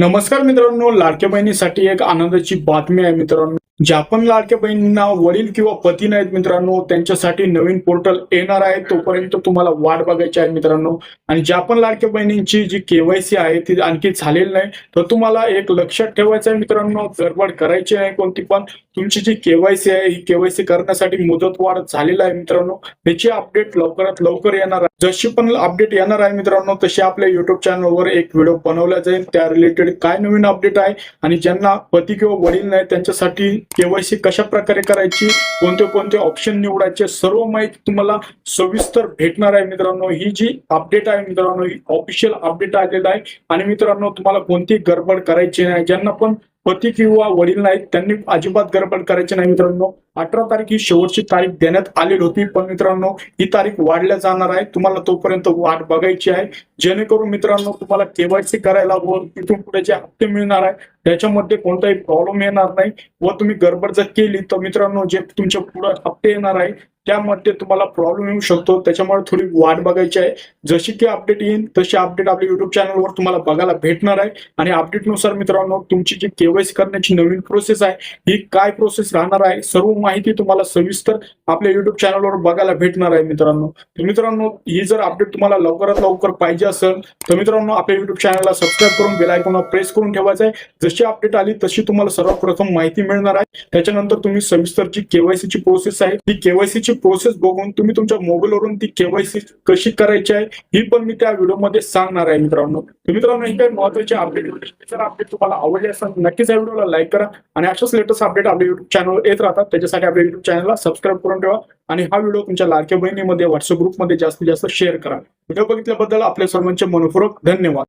नमस्कार मित्रांनो लाडक्या बहिणीसाठी एक आनंदाची बातमी आहे मित्रांनो. ज्या पण लाडक्या बहिणींना वडील किंवा पती नाहीत मित्रांनो. त्यांच्यासाठी नवीन पोर्टल येणार आहे. तोपर्यंत तुम्हाला वाट बघायची आहे मित्रांनो. आणि ज्या पण लाडक्या बहिणींची जी केवायसी आहे ती आणखी झालेली नाही. तर तुम्हाला एक लक्षात ठेवायचं आहे मित्रांनो गडबड करायची नाही कोणती पण. तुमची जी केवायसी आहे ही केवायसी करण्यासाठी मुदतवाढ झालेला आहे मित्रांनो. त्याची अपडेट लवकरात लवकर येणार आहे. जशी पण अपडेट येणार आहे मित्रांनो तशी आपल्या युट्यूब चॅनलवर एक व्हिडिओ बनवला जाईल. त्या रिलेटेड काय नवीन अपडेट आहे आणि ज्यांना पती किंवा वडील नाही त्यांच्यासाठी केवायसी कशा प्रकारे करायची कोणते कोणते ऑप्शन निवडायचे सर्व माहिती तुम्हाला सविस्तर भेटणार आहे मित्रांनो. ही जी अपडेट आहे मित्रांनो ही ऑफिशियल अपडेट आलेला आहे. आणि मित्रांनो तुम्हाला कोणती गडबड करायची नाही. ज्यांना पण पती किंवा वडील नाहीत त्यांनी अजिबात गडबड करायची नाही मित्रांनो. अठरा तारीख ही शेवटची तारीख देण्यात आलेली होती पण मित्रांनो ही तारीख वाढल्या जाणार आहे. तुम्हाला तोपर्यंत वाट बघायची आहे. जेणेकरून मित्रांनो तुम्हाला केवायसी करायला व तिथून पुढे जे हप्ते मिळणार आहे त्याच्यामध्ये कोणताही प्रॉब्लेम येणार नाही. व तुम्ही गडबड जर केली तर मित्रांनो जे तुमच्यापुढे हप्ते येणार आहे त्यामध्ये तुम्हाला प्रॉब्लेम येऊ शकतो. त्याच्यामुळे थोडी वाट बघायची आहे. जशी की अपडेट येईल तशी अपडेट आपल्या युट्यूब चॅनलवर तुम्हाला बघायला भेटणार आहे. आणि अपडेटनुसार मित्रांनो तुमची जी केवायसी करण्याची नवीन प्रोसेस आहे ही काय प्रोसेस राहणार आहे सर्व माहिती तुम्हाला सविस्तर आपल्या युट्यूब चॅनलवर बघायला भेटणार आहे मित्रांनो. तर मित्रांनो ही जर अपडेट तुम्हाला लवकरात लवकर पाहिजे असेल तर मित्रांनो आपल्या युट्यूब चॅनलला सबस्क्राईब करून बेल आयकॉनला प्रेस करून ठेवायचं आहे. जशी अपडेट आली तशी तुम्हाला सर्वप्रथम माहिती मिळणार आहे. त्याच्यानंतर तुम्ही सविस्तर जी केवायसीची प्रोसेस आहे ती केवायसीची प्रोसेस बघून तुम्ही तुमच्या मोबाईलवरून ती केवायसी कशी करायची आहे ही पण मी त्या व्हिडिओमध्ये सांगणार आहे मित्रांनो. तर मित्रांनो हे काही महत्त्वाचे अपडेट जर अपडेट तुम्हाला आवडले असेल नक्कीच या व्हिडिओला लाईक करा आणि अशाच लेटेस्ट अपडेट आपल्या युट्यूब चॅनल येत राहतात. त्याच्यासाठी आपल्या युट्यूब चॅनलला सबस्क्राईब करून ठेवा आणि हा व्हिडिओ तुमच्या लाडक्या बहिणीमध्ये व्हॉट्सअप ग्रुपमध्ये जास्तीत जास्त शेअर करा. व्हिडिओ बघितल्याबद्दल आपल्या सर्वांचे मनपूर्वक धन्यवाद.